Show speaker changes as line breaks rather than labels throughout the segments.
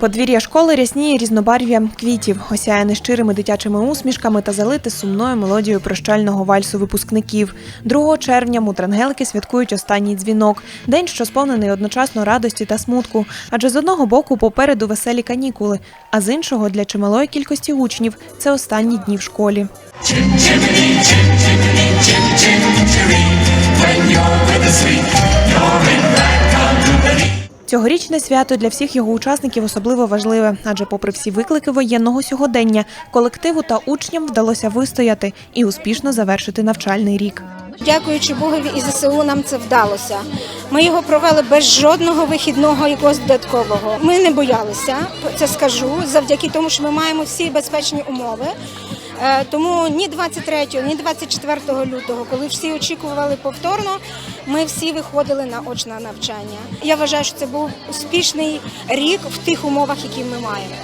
Подвір'я школи рясніє різнобарв'ям квітів, осяяне щирими дитячими усмішками та залите сумною мелодією прощального вальсу випускників. 2 червня мудрангелики святкують останній дзвінок, день, що сповнений одночасно радості та смутку. Адже з одного боку попереду веселі канікули, а з іншого для чималої кількості учнів це останні дні в школі. Цьогорічне свято для всіх його учасників особливо важливе, адже, попри всі виклики воєнного сьогодення, колективу та учням вдалося вистояти і успішно завершити навчальний рік.
Дякуючи Богові і ЗСУ, нам це вдалося. Ми його провели без жодного вихідного якогось додаткового. Ми не боялися, це скажу, завдяки тому, що ми маємо всі безпечні умови. Е, Тому ні 23, ні 24 лютого, коли всі очікували повторно, ми всі виходили на очне навчання. Я вважаю, що це був успішний рік в тих умовах, які ми маємо.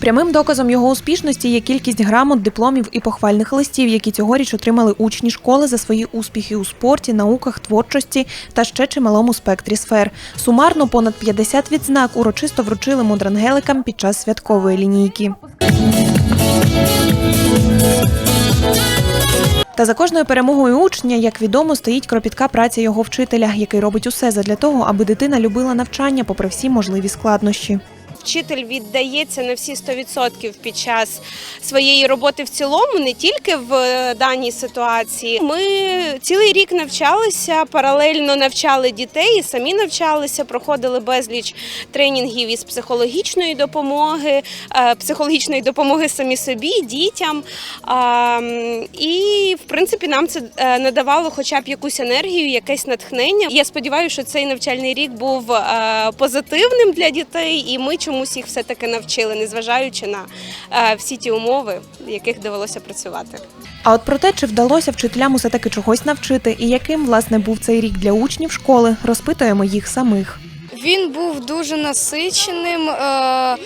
Прямим доказом його успішності є кількість грамот, дипломів і похвальних листів, які цьогоріч отримали учні школи за свої успіхи у спорті, науках, творчості та ще чималому спектрі сфер. Сумарно понад 50 відзнак урочисто вручили мудрангеликам під час святкової лінійки. Та за кожною перемогою учня, як відомо, стоїть кропітка праця його вчителя, який робить усе задля того, аби дитина любила навчання попри всі можливі складнощі.
Вчитель віддається на всі 100% під час своєї роботи в цілому, не тільки в е, даній ситуації. Ми цілий рік навчалися, паралельно навчали дітей, самі навчалися, проходили безліч тренінгів із психологічної допомоги, е, психологічної допомоги самі собі, дітям. І в принципі нам це е, надавало хоча б якусь енергію, якесь натхнення. Я сподіваюся, що цей навчальний рік був позитивним для дітей, і ми чомусь їх все таки навчили, незважаючи на е, всі ті умови, в яких довелося працювати.
А от про те, чи вдалося вчителям усе таки чогось навчити, і яким власне був цей рік для учнів школи, розпитуємо їх самих.
Він був дуже насиченим. е,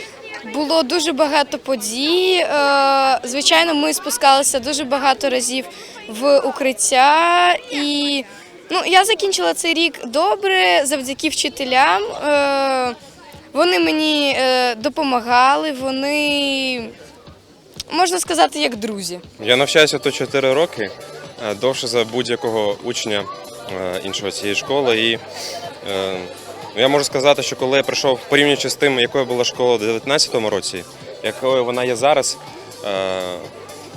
Було дуже багато подій. е, Звичайно, ми спускалися дуже багато разів в укриття. І ну, я закінчила цей рік добре завдяки вчителям. Вони мені е, допомагали, вони, можна сказати, як друзі.
Я навчаюся тут 4 роки, е, довше за будь-якого учня е, іншого цієї школи. І е, я можу сказати, що коли я прийшов порівнюючи з тим, якою була школа у 2019 році, якою вона є зараз,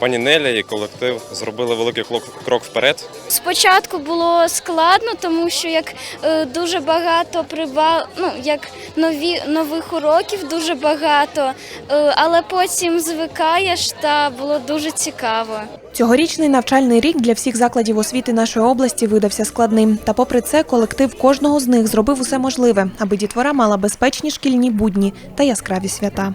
пані Неля і колектив зробили великий крок- вперед.
Спочатку було складно, тому що як е, дуже багато прибав, ну як нові нових уроків дуже багато, е, але потім звикаєш та було дуже цікаво.
Цьогорічний навчальний рік для всіх закладів освіти нашої області видався складним. Та попри це, колектив кожного з них зробив усе можливе, аби дітвора мала безпечні шкільні будні та яскраві свята.